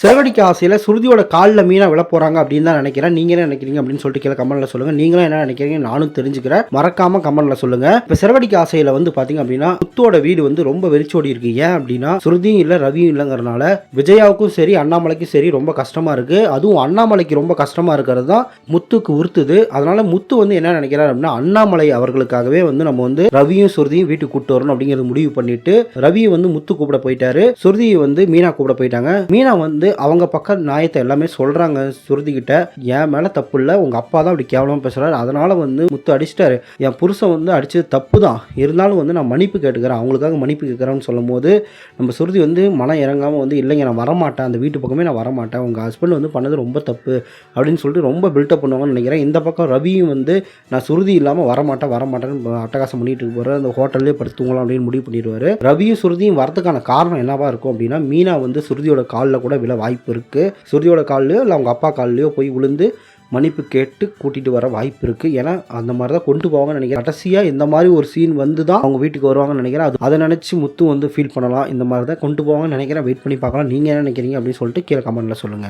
செலவடிக்க ஆசையில் சுருதியோட காலில் மீனாக விழ போகிறாங்க அப்படின்னு தான் நினைக்கிறேன். நீங்கள் என்ன நினைக்கிறீங்க அப்படின்னு சொல்லிட்டு கீழே கமெண்ட்டில் சொல்லுங்கள் நீங்களும் என்ன நினைக்கிறீங்க நானும் தெரிஞ்சுக்கிறேன். மறக்காம கமெண்ட்டில் சொல்லுங்கள் இப்போ செலவடிக்க ஆசையில் வந்து பார்த்தீங்க அப்படின்னா முத்தோட வீடு வந்து ரொம்ப வெறிச்சோடி இருக்கு. ஏன் அப்படின்னா சுருதியும் இல்லை ரவியும் இல்லைங்கிறனால விஜயாவுக்கும் சரி அண்ணாமலைக்கும் சரி ரொம்ப கஷ்டமாக இருக்குது அதுவும் அண்ணாமலைக்கு ரொம்ப கஷ்டமாக இருக்கிறது தான் முத்துக்கு உறுத்துது. அதனால முத்து வந்து என்ன நினைக்கிறார் அப்படின்னா அண்ணாமலை அவர்களுக்காகவே வந்து நம்ம வந்து ரவியும் சுருதியும் வீட்டுக்கு கூப்பிட்டு வரணும் அப்படிங்கிறது முடிவு பண்ணிட்டு ரவியை வந்து முத்து கூப்பிட போயிட்டாரு. சுருதியை வந்து மீனா கூப்பிட போயிட்டாங்க. மீனா வந்து அவங்க பக்கம் நியாயத்தை எல்லாமே சொல்றாங்க சுருதிக்கிட்ட என் மேல தப்பு இல்லை உங்க அப்பா தான் அப்படி கேவலமாக பேசுறாரு. அதனால வந்து முத்து அடிச்சிட்டாரு. என் புருஷன் வந்து அடிச்சது தப்பு தான். இருந்தாலும் வந்து நான் மன்னிப்பு கேட்டுக்கிறேன். அவங்களுக்காக மன்னிப்பு கேட்குறேன்னு சொல்லும்போது நம்ம சுருதி வந்து மனம் இறங்காம வந்து இல்லைங்க நான் வரமாட்டேன். அந்த வீட்டு பக்கமே நான் வரமாட்டேன். உங்க ஹஸ்பண்ட் வந்து பண்ணது ரொம்ப தப்பு அப்படின்னு சொல்லிட்டு ரொம்ப பில்டப் பண்ணுவாங்கன்னு நினைக்கிறேன். இந்த பக்கம் ரவியும் வந்து நான் சுருதி இல்லாமல் வரமாட்டேன் வரமாட்டேன்னு அட்டகாசம் பண்ணிட்டு போகிற அந்த ஹோட்டல்லே படுத்து தூங்கலாம் அப்படின்னு முடிவு பண்ணிடுவார். ரவியும் சுருதியும் வரதுக்கான காரணம் என்னவா இருக்கும் அப்படின்னா மீனா வந்து சுருதியோட காலில் கூட விழ வாய்ப்பு இருக்குது சுருதியோட கால்லையோ இல்லை அவங்க அப்பா கால்லையோ போய் விழுந்து மன்னிப்பு கேட்டு கூட்டிகிட்டு வர வாய்ப்பு இருக்குது ஏன்னா அந்த மாதிரி தான் கொண்டு போவாங்கன்னு நினைக்கிறேன். கடைசியாக இந்த மாதிரி ஒரு சீன் வந்து தான் அவங்க வீட்டுக்கு வருவாங்கன்னு நினைக்கிறேன். அது அதை நினச்சி முத்து வந்து ஃபீல் பண்ணலாம். இந்த மாதிரி தான் கொண்டு போவாங்கன்னு நினைக்கிறேன். வெயிட் பண்ணி பார்க்கலாம். நீங்கள் என்ன நினைக்கிறீங்க அப்படின்னு சொல்லிட்டு கீழே கமெண்ட்டில் சொல்லுங்கள்